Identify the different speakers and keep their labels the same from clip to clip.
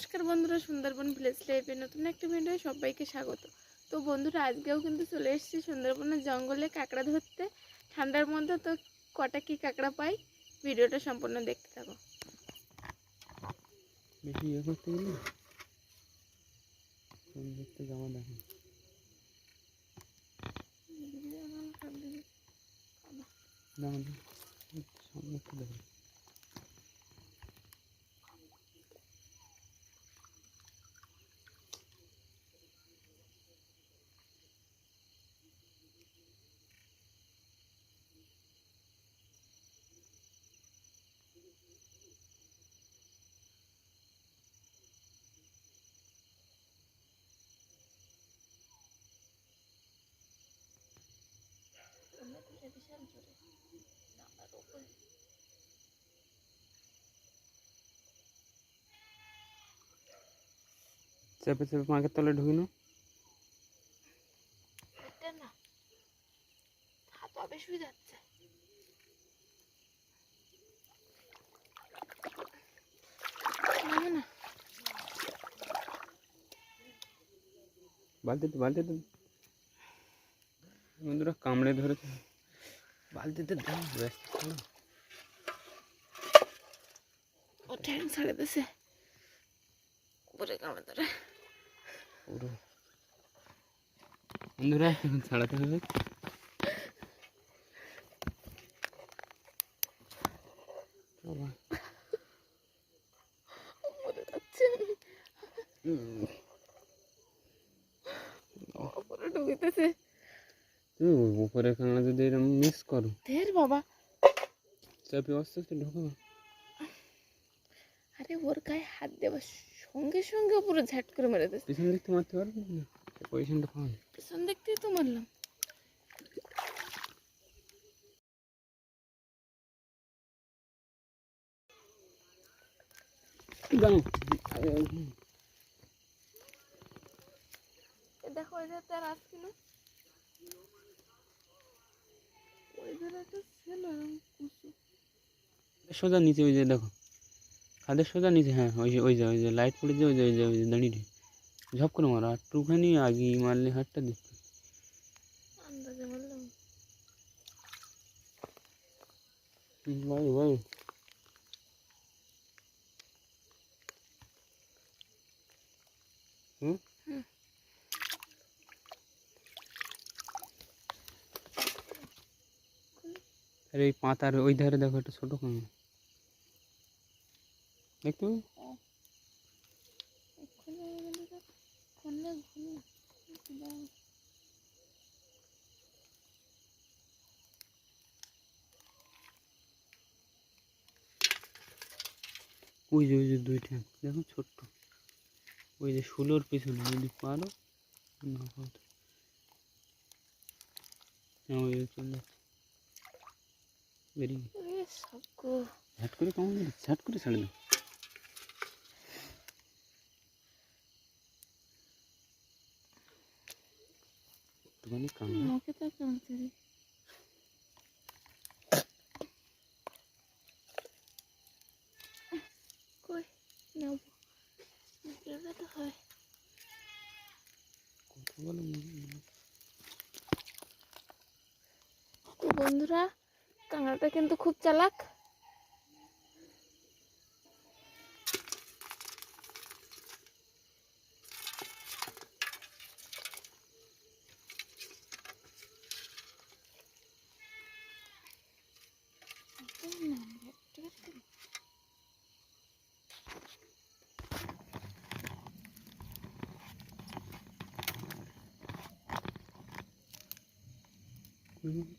Speaker 1: নমস্কার বন্ধুরা, সুন্দরবন ভিলেজ লাইফে নতুন একটা ভিডিও সবাইকে স্বাগত। তো বন্ধুরা, আজকেও কিন্তু চলে এসেছি সুন্দরবনের জঙ্গলে কাঁকড়া ধরতে। ঠান্ডার মধ্যে তো কটা কি কাঁকড়া পাই? ভিডিওটা সম্পূর্ণ দেখতে থাকো।
Speaker 2: ইয়ে দেখো। না, সামনে একটু দেখো চেপে চেপে পাঁকের তলে ঢুকি না
Speaker 1: এটা না হাত হবে শুয়ে যাচ্ছে না না
Speaker 2: বালতিতে বালতিতে বন্ধুরা কামড়ে ধরেছে বালতিতে দাও ব্যস্ত।
Speaker 1: ও ঠ্যাং ছাড়ে দিছে। উপরে কামড়ে ধরে
Speaker 2: পুরো। বন্ধুরা এখন ছাড়াতে হবে।
Speaker 1: ঢুকিতেছে
Speaker 2: উপরে কাঁকড়া যদি এরকম মিস করো।
Speaker 1: ধের বাবা।
Speaker 2: চাপে আস্তে আস্তে ঢোকাবো
Speaker 1: আরে ওর গায়ে হাত দেওয়ার সঙ্গে সঙ্গে পুরো ঝাট করে মেরে দিচ্ছে
Speaker 2: পিছন দিকতে মারতে পারবে না? পজিশনটা পাও না
Speaker 1: পেছন দেখতেই তো মারলাম। দেখো ধারে তার আসছিল ওই ধারে একটা ছিল এরকম কুচু
Speaker 2: সোজা নিচে ওই যে দেখো। খাদের সোজা নিচে হ্যাঁ ওই যে ওই যে ওই যে লাইট পড়ে যে ওই যে ওই যে ওই যে দাঁড়িয়ে ঝপ করে মারো আর একটুখানি আগে মারলে হাতটা দিত
Speaker 1: আন্দাজে মারলাম।
Speaker 2: আরে এই পাতার ওই ধারে দেখো একটা ছোটো কামড় দেখতে ওই যে ওই যে দুই ঠ্যাং দেখো ছোট্ট। ওই যে ষোলোর পিছনে, যদি পারো, না ওই চলে যাচ্ছে।
Speaker 1: এ সবগো
Speaker 2: ঝাট করে দিলে ঝাট করে ছেড়ে দাও কামড়
Speaker 1: মুখে তো কামছে রে। কই নেব? এটা তো হয়।
Speaker 2: বলো না।
Speaker 1: বন্ধুরা কাঁকড়াটা কিন্তু খুব চালাক
Speaker 2: হুম।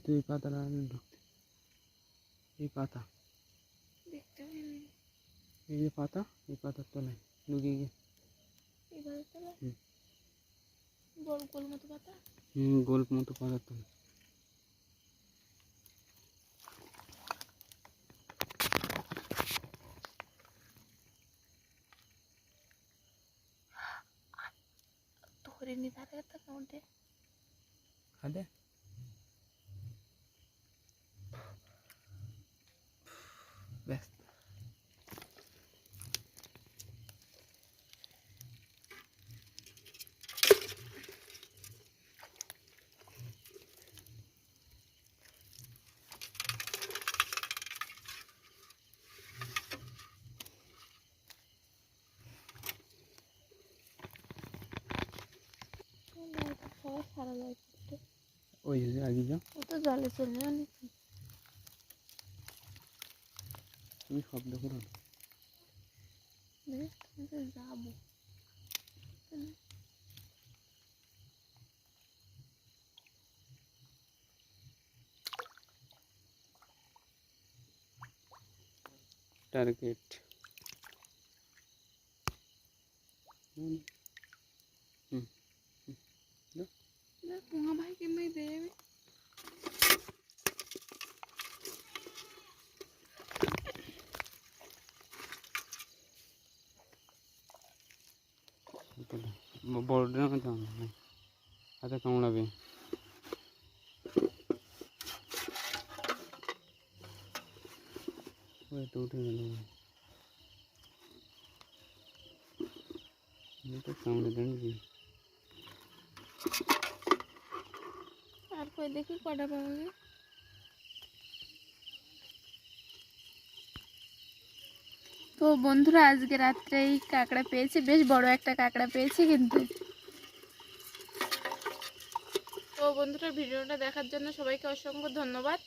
Speaker 2: तो एक आता रहा ढूंढते एक आता ये
Speaker 1: ये पाता?
Speaker 2: ये
Speaker 1: पाता तो नहीं। लुगी
Speaker 2: के हम्म। गोल गोल मत
Speaker 1: पाता। हम्म गोल मत पाता
Speaker 2: तो नहीं।
Speaker 1: ಹೌದೇ সারা লাইট করতে
Speaker 2: ওই যে আগে যাও
Speaker 1: ও তো জলে চলে যাবে
Speaker 2: তুমি শব্দ করো না।
Speaker 1: বেশ তুমি তো যাবো
Speaker 2: target spungamayag
Speaker 1: yung may dere. border na
Speaker 2: ito. Ate kang labi. Wait, tuti na naman. Ito kang labi. Thank you.
Speaker 1: আর কই দেখি কটা পাওয়া যায়। তো বন্ধুরা, আজকে রাত্রে এই কাঁকড়া পেয়েছি। বেশ বড় একটা কাঁকড়া পেয়েছি কিন্তু। তো বন্ধুরা, ভিডিওটা দেখার জন্য সবাইকে অসংখ্য ধন্যবাদ।